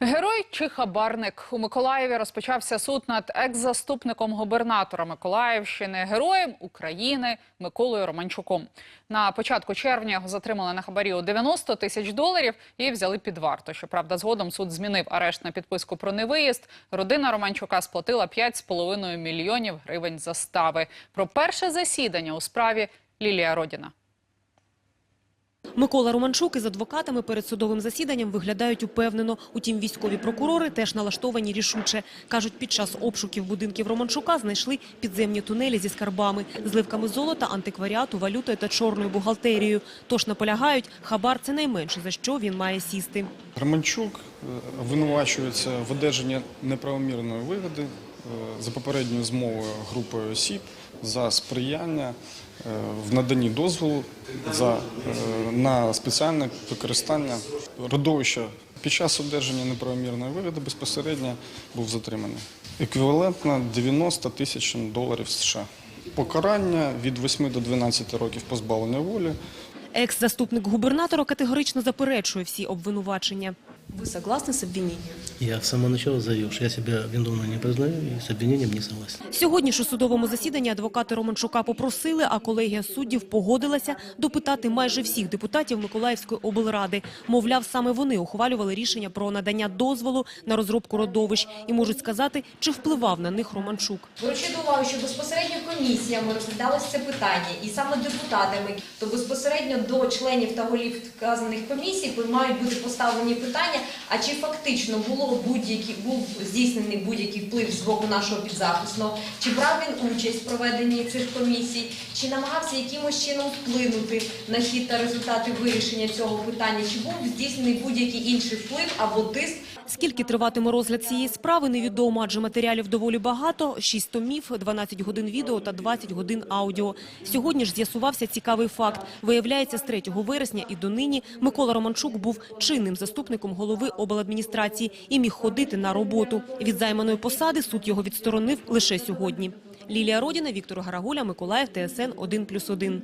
Герой чи хабарник у Миколаєві розпочався суд над екс-заступником губернатора Миколаївщини, героєм України Миколою Романчуком. На початку червня його затримали на хабарі у 90 тисяч доларів і взяли під варту. Щоправда, згодом суд змінив арешт на підписку про невиїзд. Родина Романчука сплатила 5,5 мільйонів гривень застави. Про перше засідання у справі Лілія Родіна. Микола Романчук із адвокатами перед судовим засіданням виглядають упевнено. Утім, військові прокурори теж налаштовані рішуче. Кажуть, під час обшуків будинків Романчука знайшли підземні тунелі зі скарбами, зливками золота, антикваріату, валютою та чорною бухгалтерією. Тож наполягають, хабар – це найменше, за що він має сісти. Романчук е, винувачується в одержанні неправомірної вигоди за попередньою змовою групою осіб за сприяння е, в наданні дозволу за, е, на спеціальне використання родовища. Під час одержання неправомірної вигоди безпосередньо був затриманий. Еквівалентно 90 тисяч доларів США. Покарання від 8 до 12 років позбавлення волі. Екс-заступник губернатора категорично заперечує всі обвинувачення. Ви согласны з обвиненням? Я с самого начала заявил, что я себя виновным не признаю и с обвинением не согласен. Сьогодні ж у судовому засіданні адвокати Романчука попросили, а колегія суддів погодилася допитати майже всіх депутатів Миколаївської облради. Мовляв, саме вони ухвалювали рішення про надання дозволу на розробку родовищ і можуть сказати, чи впливав на них Романчук. Беручи до уваги, що безпосередньо комісіями розглядалося це питання, і саме депутатами, то безпосередньо до членів та голів вказаних комісій мають бути поставлені питання, а чи фактично було будь-який був здійснений будь-який вплив з боку нашого підзахисного, чи брав він участь в проведенні цих комісій, чи намагався якимось чином вплинути на хід та результати вирішення цього питання, чи був здійснений будь-який інший вплив або тиск? Скільки триватиме розгляд цієї справи, невідомо, адже матеріалів доволі багато – 6 томів, 12 годин відео та 20 годин аудіо. Сьогодні ж з'ясувався цікавий факт. Виявляється, з 3 вересня і донині Микола Романчук був чинним заступником голови обладміністрації і міг ходити на роботу. Від займаної посади суд його відсторонив лише сьогодні. Лілія Родіна, Віктор Гарагуля, Миколаїв, ТСН 1+,1.